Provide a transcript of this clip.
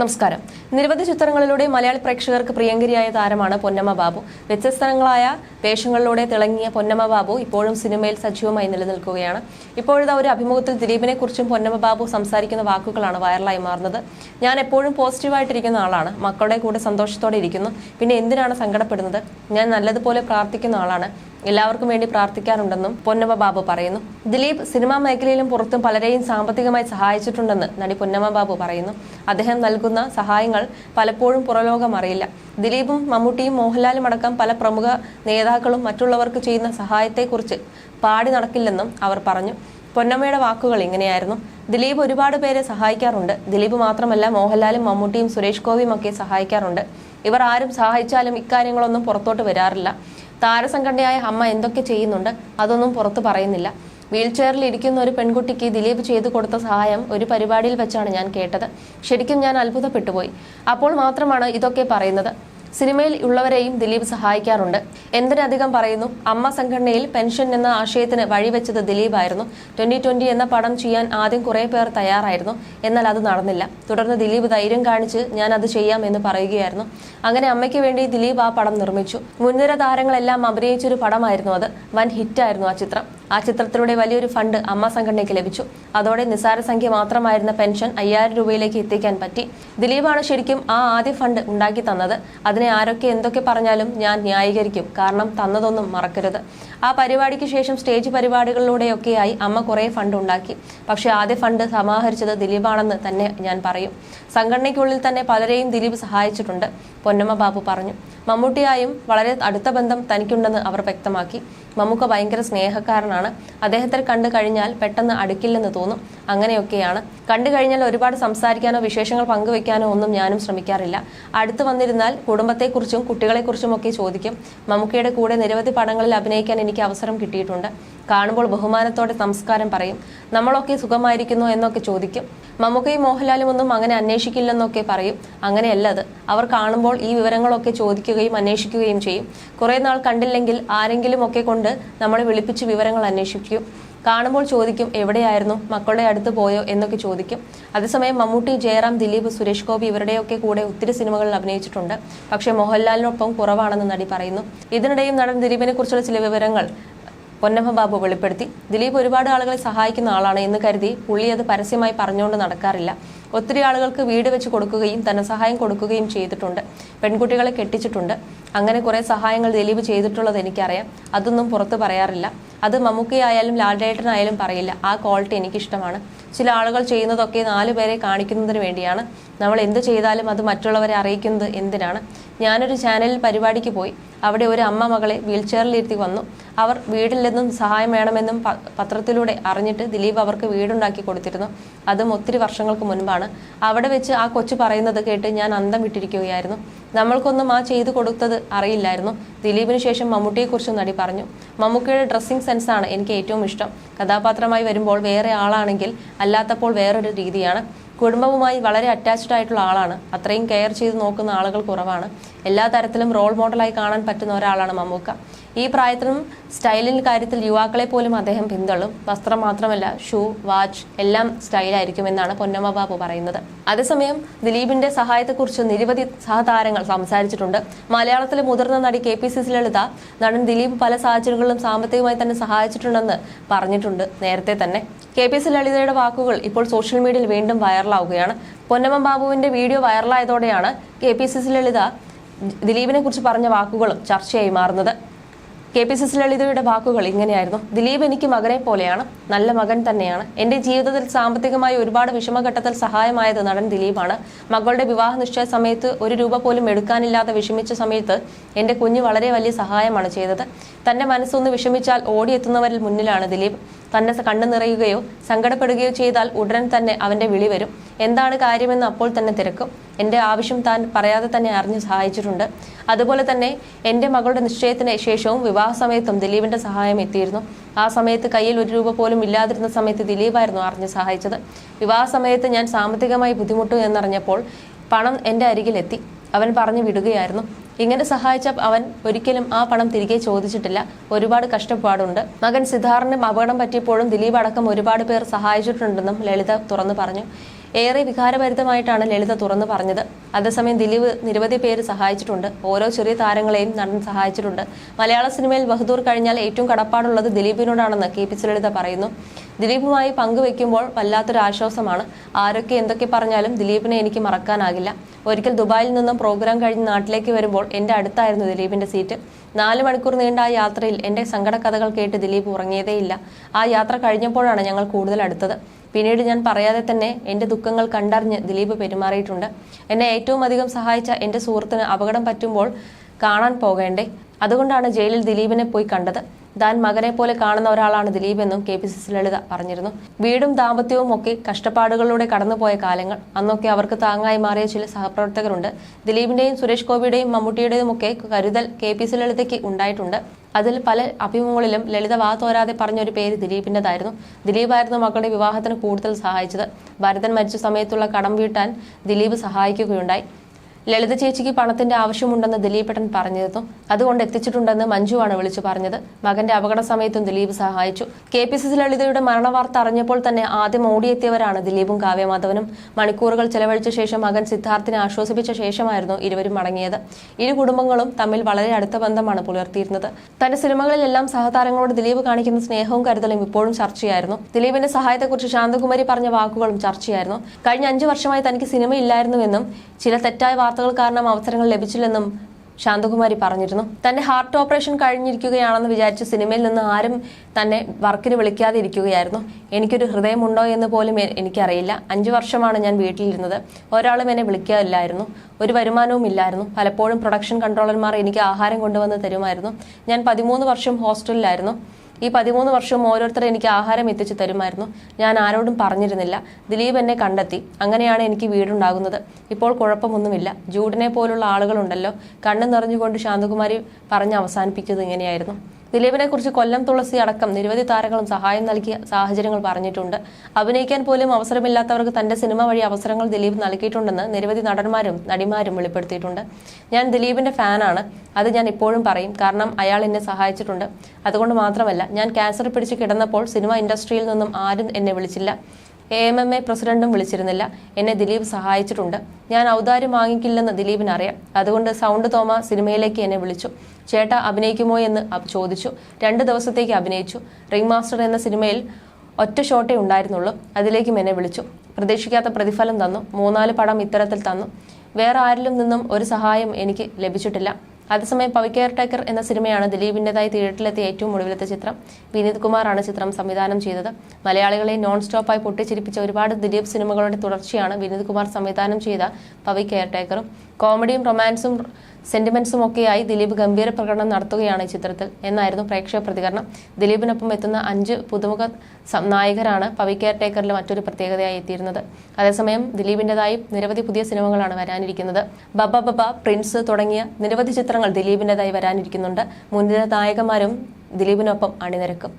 നമസ്കാരം. നിരവധി ചിത്രങ്ങളിലൂടെ മലയാളി പ്രേക്ഷകർക്ക് പ്രിയങ്കരിയായ താരമാണ് പൊന്നമ്മ ബാബു. വ്യത്യസ്തങ്ങളായ വേഷങ്ങളിലൂടെ തിളങ്ങിയ പൊന്നമ്മ ബാബു ഇപ്പോഴും സിനിമയിൽ സജീവമായി നിലനിൽക്കുകയാണ്. ഇപ്പോഴത്തെ ഒരു അഭിമുഖത്തിൽ ദിലീപിനെ കുറിച്ചും പൊന്നമ്മ ബാബു സംസാരിക്കുന്ന വാക്കുകളാണ് വൈറലായി മാറുന്നത്. ഞാൻ എപ്പോഴും പോസിറ്റീവായിട്ടിരിക്കുന്ന ആളാണ്. മക്കളുടെ കൂടെ സന്തോഷത്തോടെ ഇരിക്കുന്നു. പിന്നെ എന്തിനാണ് സങ്കടപ്പെടുന്നത്? ഞാൻ നല്ലതുപോലെ പ്രാർത്ഥിക്കുന്ന ആളാണ്. എല്ലാവർക്കും വേണ്ടി പ്രാർത്ഥിക്കാറുണ്ടെന്നും പൊന്നമ്മ ബാബു പറയുന്നു. ദിലീപ് സിനിമാ മേഖലയിലും പുറത്തും പലരെയും സാമ്പത്തികമായി സഹായിച്ചിട്ടുണ്ടെന്ന് നടി പൊന്നമ്മ ബാബു പറയുന്നു. അദ്ദേഹം നൽകുന്ന സഹായങ്ങൾ പലപ്പോഴും പുറലോകം അറിയില്ല. ദിലീപും മമ്മൂട്ടിയും മോഹൻലാലും അടക്കം പല പ്രമുഖ നേതാക്കളും മറ്റുള്ളവർക്ക് ചെയ്യുന്ന സഹായത്തെക്കുറിച്ച് പാടി നടക്കില്ലെന്നും അവർ പറഞ്ഞു. പൊന്നമ്മയുടെ വാക്കുകൾ ഇങ്ങനെയായിരുന്നു. ദിലീപ് ഒരുപാട് പേരെ സഹായിക്കാറുണ്ട്. ദിലീപ് മാത്രമല്ല മോഹൻലാലും മമ്മൂട്ടിയും സുരേഷ് ഗോപിയും ഒക്കെ സഹായിക്കാറുണ്ട്. ഇവർ ആരും സഹായിച്ചാലും ഇക്കാര്യങ്ങളൊന്നും പുറത്തോട്ട് വരാറില്ല. താരസംഘടനയായ അമ്മ എന്തൊക്കെ ചെയ്യുന്നുണ്ട് അതൊന്നും പുറത്തു പറയുന്നില്ല. വീൽ ചെയറിൽ ഇരിക്കുന്ന ഒരു പെൺകുട്ടിക്ക് ദിലീപ് ചെയ്തു കൊടുത്ത സഹായം ഒരു പരിപാടിയിൽ വെച്ചാണ് ഞാൻ കേട്ടത്. ശരിക്കും ഞാൻ അത്ഭുതപ്പെട്ടുപോയി. അപ്പോൾ മാത്രമാണ് ഇതൊക്കെ പറയുന്നത്. സിനിമയിൽ ഉള്ളവരെയും ദിലീപ് സഹായിക്കാറുണ്ട്. എന്തിനധികം പറയുന്നു? അമ്മ സംഘടനയിൽ പെൻഷൻ എന്ന ആശയത്തിന് വഴിവെച്ചത് ദിലീപായിരുന്നു. ട്വന്റി ട്വന്റി എന്ന പടം ചെയ്യാൻ ആദ്യം കുറെ പേർ തയ്യാറായിരുന്നു. എന്നാൽ അത് നടന്നില്ല. തുടർന്ന് ദിലീപ് ധൈര്യം കാണിച്ച് ഞാൻ അത് ചെയ്യാം എന്ന് പറയുകയായിരുന്നു. അങ്ങനെ അമ്മയ്ക്ക് വേണ്ടി ദിലീപ് ആ പടം നിർമ്മിച്ചു. മുൻനിര താരങ്ങളെല്ലാം അഭിനയിച്ചൊരു പടമായിരുന്നു അത്. വൻ ഹിറ്റായിരുന്നു ആ ചിത്രം. ആ ചിത്രത്തിലൂടെ വലിയൊരു ഫണ്ട് അമ്മ സംഘടനയ്ക്ക് ലഭിച്ചു. അതോടെ നിസാര സംഖ്യ മാത്രമായിരുന്ന പെൻഷൻ അയ്യായിരം രൂപയിലേക്ക് എത്തിക്കാൻ പറ്റി. ദിലീപാണ് ശരിക്കും ആ ആദ്യ ഫണ്ട് ഉണ്ടാക്കി തന്നത്. അതിനെ ആരൊക്കെ എന്തൊക്കെ പറഞ്ഞാലും ഞാൻ ന്യായീകരിക്കും. കാരണം തന്നതൊന്നും മറക്കരുത്. ആ പരിപാടിക്ക് ശേഷം സ്റ്റേജ് പരിപാടികളിലൂടെയൊക്കെയായി അമ്മ കുറേ ഫണ്ട് ഉണ്ടാക്കി. പക്ഷേ ആദ്യ ഫണ്ട് സമാഹരിച്ചത് ദിലീപാണെന്ന് തന്നെ ഞാൻ പറയും. സംഘടനയ്ക്കുള്ളിൽ തന്നെ പലരെയും ദിലീപ് സഹായിച്ചിട്ടുണ്ട്. പൊന്നമ്മ ബാബു പറഞ്ഞു. മമ്മൂട്ടിയായും വളരെ അടുത്ത ബന്ധം തനിക്കുണ്ടെന്ന് അവർ വ്യക്തമാക്കി. മമ്മൂക്ക ഭയങ്കര സ്നേഹക്കാരനാണ്. അദ്ദേഹത്തെ കണ്ടു കഴിഞ്ഞാൽ പെട്ടെന്ന് അടുക്കില്ലെന്ന് തോന്നും. അങ്ങനെയൊക്കെയാണ്. കണ്ടു കഴിഞ്ഞാൽ ഒരുപാട് സംസാരിക്കാനോ വിശേഷങ്ങൾ പങ്കുവെക്കാനോ ഒന്നും ഞാനും ശ്രമിക്കാറില്ല. അടുത്ത് വന്നിരുന്നാൽ കുടുംബത്തെക്കുറിച്ചും കുട്ടികളെക്കുറിച്ചും ഒക്കെ ചോദിക്കും. മമ്മൂക്കയുടെ കൂടെ നിരവധി പടങ്ങളിൽ അഭിനയിക്കാൻ എനിക്ക് അവസരം കിട്ടിയിട്ടുണ്ട്. കാണുമ്പോൾ ബഹുമാനത്തോടെ സംസ്കാരം പറയും. നമ്മളൊക്കെ സുഖമായിരിക്കുന്നു എന്നൊക്കെ ചോദിക്കും. മമ്മൂക്കയും മോഹൻലാലും ഒന്നും അങ്ങനെ അന്വേഷിക്കില്ലെന്നൊക്കെ പറയും. അങ്ങനെയല്ലത് അവർ കാണുമ്പോൾ ഈ വിവരങ്ങളൊക്കെ ചോദിക്കുകയും അന്വേഷിക്കുകയും ചെയ്യും. കുറേ നാൾ കണ്ടില്ലെങ്കിൽ ആരെങ്കിലും ഒക്കെ കൊണ്ട് നമ്മളെ വിളിപ്പിച്ച് വിവരങ്ങൾ അന്വേഷിക്കും. കാണുമ്പോൾ ചോദിക്കും എവിടെയായിരുന്നു? മക്കളുടെ അടുത്ത് പോയോ? എന്നൊക്കെ ചോദിക്കും. അതേസമയം മമ്മൂട്ടി ജയറാം ദിലീപ് സുരേഷ് ഗോപി ഇവരുടെയൊക്കെ കൂടെ ഒത്തിരി സിനിമകളിൽ അഭിനയിച്ചിട്ടുണ്ട്. പക്ഷേ മോഹൻലാലിനൊപ്പം കുറവാണെന്ന് നടി പറയുന്നു. ഇതിനിടെയും നടൻ ദിലീപിനെ കുറിച്ചുള്ള ചില വിവരങ്ങൾ പൊന്നമ്മ ബാബു വെളിപ്പെടുത്തി. ദിലീപ് ഒരുപാട് ആളുകളെ സഹായിക്കുന്ന ആളാണ് എന്ന് കരുതി പുള്ളി അത് പരസ്യമായി പറഞ്ഞുകൊണ്ട് നടക്കാറില്ല. ഒത്തിരി ആളുകൾക്ക് വീട് വെച്ച് കൊടുക്കുകയും ധനസഹായം കൊടുക്കുകയും ചെയ്തിട്ടുണ്ട്. പെൺകുട്ടികളെ കെട്ടിച്ചിട്ടുണ്ട്. അങ്ങനെ കുറെ സഹായങ്ങൾ ദിലീപ് ചെയ്തിട്ടുള്ളത് എനിക്കറിയാം. അതൊന്നും പുറത്ത് പറയാറില്ല. അത് മമ്മൂക്കയായാലും ലാൽഡേട്ടനായാലും പറയില്ല. ആ ക്വാളിറ്റി എനിക്കിഷ്ടമാണ്. ചില ആളുകൾ ചെയ്യുന്നതൊക്കെ നാലു പേരെ കാണിക്കുന്നതിന് വേണ്ടിയാണ്. നമ്മൾ എന്ത് ചെയ്താലും അത് മറ്റുള്ളവരെ അറിയിക്കുന്നത് എന്തിനാണ്? ഞാനൊരു ചാനലിൽ പരിപാടിക്ക് പോയി. അവിടെ ഒരു അമ്മ മകളെ വീൽ ചെയറിലിരുത്തി വന്നു. അവർ വീട്ടിൽ നിന്നും സഹായം വേണമെന്നും പത്രത്തിലൂടെ അറിഞ്ഞിട്ട് ദിലീപ് അവർക്ക് വീടുണ്ടാക്കി കൊടുത്തിരുന്നു. അതും ഒത്തിരി വർഷങ്ങൾക്ക് മുൻപാണ്. അവിടെ വെച്ച് ആ കൊച്ചു പറയുന്നത് കേട്ട് ഞാൻ അന്തം വിട്ടിരിക്കുകയായിരുന്നു. നമ്മൾക്കൊന്നും ആ ചെയ്തു കൊടുത്തത് അറിയില്ലായിരുന്നു. ദിലീപിന് ശേഷം മമ്മൂട്ടിയെക്കുറിച്ചും നടി പറഞ്ഞു. മമ്മൂക്കയുടെ ഡ്രസ്സിംഗ് സെൻസാണ് എനിക്ക് ഏറ്റവും ഇഷ്ടം. കഥാപാത്രമായി വരുമ്പോൾ വേറെ ആളാണെങ്കിൽ അല്ലാത്തപ്പോൾ വേറൊരു രീതിയാണ്. കുടുംബവുമായി വളരെ അറ്റാച്ച്ഡ് ആയിട്ടുള്ള ആളാണ്. അത്രയും കെയർ ചെയ്ത് നോക്കുന്ന ആളുകൾ കുറവാണ്. എല്ലാ തരത്തിലും റോൾ മോഡലായി കാണാൻ പറ്റുന്ന ഒരാളാണ് മമ്മൂക്ക. ഈ പ്രായത്തിനും സ്റ്റൈലിന്റെ കാര്യത്തിൽ യുവാക്കളെ പോലും അദ്ദേഹം പിന്തള്ളും. വസ്ത്രം മാത്രമല്ല ഷൂ വാച്ച് എല്ലാം സ്റ്റൈലായിരിക്കും എന്നാണ് പൊന്നമ്മ ബാബു പറയുന്നത്. അതേസമയം ദിലീപിന്റെ സഹായത്തെക്കുറിച്ച് നിരവധി സഹതാരങ്ങൾ സംസാരിച്ചിട്ടുണ്ട്. മലയാളത്തിലെ മുതിർന്ന നടി K P C C Lalitha നടൻ ദിലീപ് പല സാഹചര്യങ്ങളിലും സാമ്പത്തികമായി തന്നെ സഹായിച്ചിട്ടുണ്ടെന്ന് പറഞ്ഞിട്ടുണ്ട് നേരത്തെ തന്നെ. കെ പി സി ലളിതയുടെ വാക്കുകൾ ഇപ്പോൾ സോഷ്യൽ മീഡിയയിൽ വീണ്ടും വൈറലാവുകയാണ്. പൊന്നമ്മ ബാബുവിന്റെ video വൈറലായതോടെയാണ് K P C C Lalitha ദിലീപിനെ കുറിച്ച് പറഞ്ഞ വാക്കുകളും ചർച്ചയായി മാറുന്നത്. കെ പി സി സി ലളിതയുടെ വാക്കുകൾ ഇങ്ങനെയായിരുന്നു. ദിലീപ് എനിക്ക് മകനെ പോലെയാണ്. നല്ല മകൻ തന്നെയാണ്. എന്റെ ജീവിതത്തിൽ സാമ്പത്തികമായി ഒരുപാട് വിഷമഘട്ടത്തിൽ സഹായമായത് നടൻ ദിലീപാണ്. മകളുടെ വിവാഹ നിശ്ചയ സമയത്ത് ഒരു രൂപ പോലും എടുക്കാനില്ലാതെ വിഷമിച്ച സമയത്ത് എന്റെ കുഞ്ഞ് വളരെ വലിയ സഹായമാണ് ചെയ്തത്. തന്റെ മനസ്സൊന്ന് വിഷമിച്ചാൽ ഓടിയെത്തുന്നവരിൽ മുന്നിലാണ് ദിലീപ്. തന്നെ കണ്ണു നിറയുകയോ സങ്കടപ്പെടുകയോ ചെയ്താൽ ഉടൻ തന്നെ അവന്റെ വിളി വരും. എന്താണ് കാര്യമെന്ന് അപ്പോൾ തന്നെ തിരക്കും. എന്റെ ആവശ്യം താൻ പറയാതെ തന്നെ അറിഞ്ഞ് സഹായിച്ചിട്ടുണ്ട്. അതുപോലെ തന്നെ എന്റെ മകളുടെ നിശ്ചയത്തിന് ശേഷവും വിവാഹ സമയത്തും ദിലീപിന്റെ സഹായം എത്തിയിരുന്നു. ആ സമയത്ത് കയ്യിൽ ഒരു രൂപ പോലും ഇല്ലാതിരുന്ന സമയത്ത് ദിലീപായിരുന്നു അറിഞ്ഞ് സഹായിച്ചത്. വിവാഹ സമയത്ത് ഞാൻ സാമ്പത്തികമായി ബുദ്ധിമുട്ടു എന്നറിഞ്ഞപ്പോൾ പണം എന്റെ അരികിലെത്തി. അവൻ പറഞ്ഞു വിടുകയായിരുന്നു. ഇങ്ങനെ സഹായിച്ച അവൻ ഒരിക്കലും ആ പണം തിരികെ ചോദിച്ചിട്ടില്ല. ഒരുപാട് കഷ്ടപ്പാടുണ്ട്. മകൻ സിദ്ധാറിന് അപകടം പറ്റിയപ്പോഴും ദിലീപ് അടക്കം ഒരുപാട് പേർ സഹായിച്ചിട്ടുണ്ടെന്നും ലളിത തുറന്നു പറഞ്ഞു. ഏറെ വികാരഭരിതമായിട്ടാണ് ലളിത തുറന്നു പറഞ്ഞത്. അതേസമയം ദിലീപ് നിരവധി പേര് സഹായിച്ചിട്ടുണ്ട്. ഓരോ ചെറിയ താരങ്ങളെയും നടൻ സഹായിച്ചിട്ടുണ്ട്. മലയാള സിനിമയിൽ ബഹദൂർ കഴിഞ്ഞാൽ ഏറ്റവും കടപ്പാടുള്ളത് ദിലീപിനോടാണെന്ന് കെ പി സുലളിത പറയുന്നു. ദിലീപുമായി പങ്കുവെക്കുമ്പോൾ വല്ലാത്തൊരു ആശ്വാസമാണ്. ആരൊക്കെ എന്തൊക്കെ പറഞ്ഞാലും ദിലീപിനെ എനിക്ക് മറക്കാനാകില്ല. ഒരിക്കൽ ദുബായിൽ നിന്നും പ്രോഗ്രാം കഴിഞ്ഞ് നാട്ടിലേക്ക് വരുമ്പോൾ എന്റെ അടുത്തായിരുന്നു ദിലീപിന്റെ സീറ്റ്. നാല് മണിക്കൂർ നീണ്ട ആ യാത്രയിൽ എന്റെ സങ്കടകഥകൾ കേട്ട് ദിലീപ് ഉറങ്ങിയതേയില്ല. ആ യാത്ര കഴിഞ്ഞപ്പോഴാണ് ഞങ്ങൾ കൂടുതൽ അടുത്തത്. പിന്നീട് ഞാൻ പറയാതെ തന്നെ എന്റെ ദുഃഖങ്ങൾ കണ്ടറിഞ്ഞ് ദിലീപ് പെരുമാറിയിട്ടുണ്ട്. എന്നെ ഏറ്റവും അധികം സഹായിച്ച എന്റെ സുഹൃത്തിന് അപകടം പറ്റുമ്പോൾ കാണാൻ പോകേണ്ടേ? അതുകൊണ്ടാണ് ജയിലിൽ ദിലീപിനെ പോയി കണ്ടത്. താൻ മകനെ പോലെ കാണുന്ന ഒരാളാണ് ദിലീപ് എന്നും K P C C Lalitha പറഞ്ഞിരുന്നു. വീടും ദാമ്പത്യവും ഒക്കെ കഷ്ടപ്പാടുകളിലൂടെ കടന്നുപോയ കാലങ്ങൾ അന്നൊക്കെ അവർക്ക് താങ്ങായി മാറിയ ചില സഹപ്രവർത്തകരുണ്ട്. ദിലീപിന്റെയും സുരേഷ് ഗോപിയുടെയും മമ്മൂട്ടിയുടെയും ഒക്കെ കരുതൽ കെ പി സി ലളിതയ്ക്ക് ഉണ്ടായിട്ടുണ്ട്. അതിൽ പല അഭിമുഖങ്ങളിലും ലളിത വാ തോരാതെ പറഞ്ഞൊരു പേര് ദിലീപിന്റെതായിരുന്നു ദിലീപായിരുന്നു മക്കളുടെ വിവാഹത്തിന് കൂടുതൽ സഹായിച്ചത്. ഭരതൻ മരിച്ച സമയത്തുള്ള കടം വീട്ടാൻ ദിലീപ് സഹായിക്കുകയുണ്ടായി. ലളിത ചേച്ചിക്ക് പണത്തിന്റെ ആവശ്യമുണ്ടെന്ന് ദിലീപേട്ടൻ പറഞ്ഞിരുന്നു. അതുകൊണ്ട് എത്തിച്ചിട്ടുണ്ടെന്ന് മഞ്ജുവാണ് വിളിച്ചു പറഞ്ഞത്. മകന്റെ അപകട സമയത്തും ദിലീപ് സഹായിച്ചു. കെ പി സി സി ലളിതയുടെ മരണവാർത്ത അറിഞ്ഞപ്പോൾ തന്നെ ആദ്യം ഓടിയെത്തിയവരാണ് ദിലീപും കാവ്യമാധവനും. മണിക്കൂറുകൾ ചെലവഴിച്ച ശേഷം മകൻ സിദ്ധാർത്ഥിനെ ആശ്വസിപ്പിച്ച ശേഷമായിരുന്നു ഇരുവരും മടങ്ങിയത്. ഇരു കുടുംബങ്ങളും തമ്മിൽ വളരെ അടുത്ത ബന്ധമാണ് പുലർത്തിയിരുന്നത്. തന്റെ സിനിമകളിലെല്ലാം സഹതാരങ്ങളോട് ദിലീപ് കാണിക്കുന്ന സ്നേഹവും കരുതലും ഇപ്പോഴും ചർച്ചയായിരുന്നു. ദിലീപിന്റെ സഹായത്തെക്കുറിച്ച് ശാന്തകുമാരി പറഞ്ഞ വാക്കുകളും ചർച്ചയായിരുന്നു. കഴിഞ്ഞ അഞ്ചു വർഷമായി തനിക്ക് സിനിമയില്ലായിരുന്നുവെന്നും ചില തെറ്റായ വാർത്തകൾ കാരണം അവസരങ്ങൾ ലഭിച്ചില്ലെന്നും ശാന്തകുമാരി പറഞ്ഞിരുന്നു. തന്റെ ഹാർട്ട് ഓപ്പറേഷൻ കഴിഞ്ഞിരിക്കുകയാണെന്ന് വിചാരിച്ച് സിനിമയിൽ നിന്ന് ആരും തന്നെ വർക്കിന് വിളിക്കാതെ ഇരിക്കുകയായിരുന്നു എനിക്കൊരു ഹൃദയമുണ്ടോ എന്ന് പോലും എനിക്കറിയില്ല. അഞ്ചു വർഷമാണ് ഞാൻ വീട്ടിലിരുന്നത്. ഒരാളും എന്നെ വിളിക്കാറില്ലായിരുന്നു. ഒരു വരുമാനവും ഇല്ലായിരുന്നു. പലപ്പോഴും പ്രൊഡക്ഷൻ കൺട്രോളർമാർ എനിക്ക് ആഹാരം കൊണ്ടുവന്ന് തരുമായിരുന്നു. ഞാൻ പതിമൂന്ന് വർഷം ഹോസ്റ്റലിലായിരുന്നു. ഈ പതിമൂന്ന് വർഷവും ഓരോരുത്തർ എനിക്ക് ആഹാരം എത്തിച്ചു തരുമായിരുന്നു. ഞാൻ ആരോടും പറഞ്ഞിരുന്നില്ല. ദിലീപ് എന്നെ കണ്ടെത്തി. അങ്ങനെയാണ് എനിക്ക് വീടുണ്ടാകുന്നത്. ഇപ്പോൾ കുഴപ്പമൊന്നുമില്ല. ജൂഡിനെ പോലുള്ള ആളുകളുണ്ടല്ലോ. കണ്ണു നിറഞ്ഞുകൊണ്ട് ശാന്തകുമാരി പറഞ്ഞ് അവസാനിപ്പിച്ചത് ഇങ്ങനെയായിരുന്നു. ദിലീപിനെ കുറിച്ച് കൊല്ലം തുളസി അടക്കം നിരവധി താരങ്ങളും സഹായം നൽകിയ സാഹചര്യങ്ങൾ പറഞ്ഞിട്ടുണ്ട്. അഭിനയിക്കാൻ പോലും അവസരമില്ലാത്തവർക്ക് തന്റെ സിനിമ വഴി അവസരങ്ങൾ ദിലീപ് നൽകിയിട്ടുണ്ടെന്ന് നിരവധി നടന്മാരും നടിമാരും വെളിപ്പെടുത്തിയിട്ടുണ്ട്. ഞാൻ ദിലീപിന്റെ ഫാനാണ്. അത് ഞാൻ ഇപ്പോഴും പറയും. കാരണം അയാൾ എന്നെ സഹായിച്ചിട്ടുണ്ട്. അതുകൊണ്ട് മാത്രമല്ല ഞാൻ ക്യാൻസർ പിടിച്ച് കിടന്നപ്പോൾ സിനിമ ഇൻഡസ്ട്രിയിൽ നിന്നും ആരും എന്നെ വിളിച്ചില്ല. എ എം എം എ പ്രസിഡന്റും വിളിച്ചിരുന്നില്ല. എന്നെ ദിലീപ് സഹായിച്ചിട്ടുണ്ട്. ഞാൻ ഔദാര്യം വാങ്ങിക്കില്ലെന്ന് ദിലീപിന് അറിയാം അതുകൊണ്ട് സൗണ്ട് തോമ സിനിമയിലേക്ക് എന്നെ വിളിച്ചു. ചേട്ട അഭിനയിക്കുമോ എന്ന് ചോദിച്ചു. രണ്ട് ദിവസത്തേക്ക് അഭിനയിച്ചു. റിംഗ് മാസ്റ്റർ എന്ന സിനിമയിൽ ഒറ്റ ഷോട്ടേ ഉണ്ടായിരുന്നുള്ളൂ. അതിലേക്കും എന്നെ വിളിച്ചു. പ്രതീക്ഷിക്കാത്ത പ്രതിഫലം തന്നു. മൂന്നാൽ പടം ഇത്തരത്തിൽ തന്നു. വേറെ ആരിലും നിന്നും ഒരു സഹായം എനിക്ക് ലഭിച്ചിട്ടില്ല. അതേസമയം പവി കെയർ ടേക്കർ എന്ന സിനിമയാണ് ദിലീപിന്റെതായി തിയേറ്ററിലെത്തിയ ഏറ്റവും ഒടുവിലത്തെ ചിത്രം. വിനീത് കുമാറാണ് ചിത്രം സംവിധാനം ചെയ്തത്. മലയാളികളെ നോൺ സ്റ്റോപ്പായി പൊട്ടിച്ചിരിപ്പിച്ച ഒരുപാട് ദിലീപ് സിനിമകളുടെ തുടർച്ചയാണ് വിനീത് കുമാർ സംവിധാനം ചെയ്ത പവി കെയർ ടേക്കറും. കോമഡിയും റൊമാൻസും സെന്റിമെന്റ്സും ഒക്കെയായി ദിലീപ് ഗംഭീര പ്രകടനം നടത്തുകയാണ് ഈ ചിത്രത്തിൽ. എന്നായിരുന്നു പ്രേക്ഷക പ്രതികരണം. ദിലീപിനൊപ്പം എത്തുന്ന അഞ്ച് പുതുമുഖ നായകരാണ് പവി കെയർ ടേക്കറിലെ മറ്റൊരു പ്രത്യേകതയായി എത്തിയിരുന്നത്. അതേസമയം ദിലീപിന്റെതായി നിരവധി പുതിയ സിനിമകളാണ് വരാനിരിക്കുന്നത്. ബബ ബബ പ്രിൻസ് തുടങ്ങിയ നിരവധി ചിത്രങ്ങൾ ദിലീപിന്റെതായി വരാനിരിക്കുന്നുണ്ട്. മുൻനിര നായകന്മാരും ദിലീപിനൊപ്പം അണിനിരക്കും.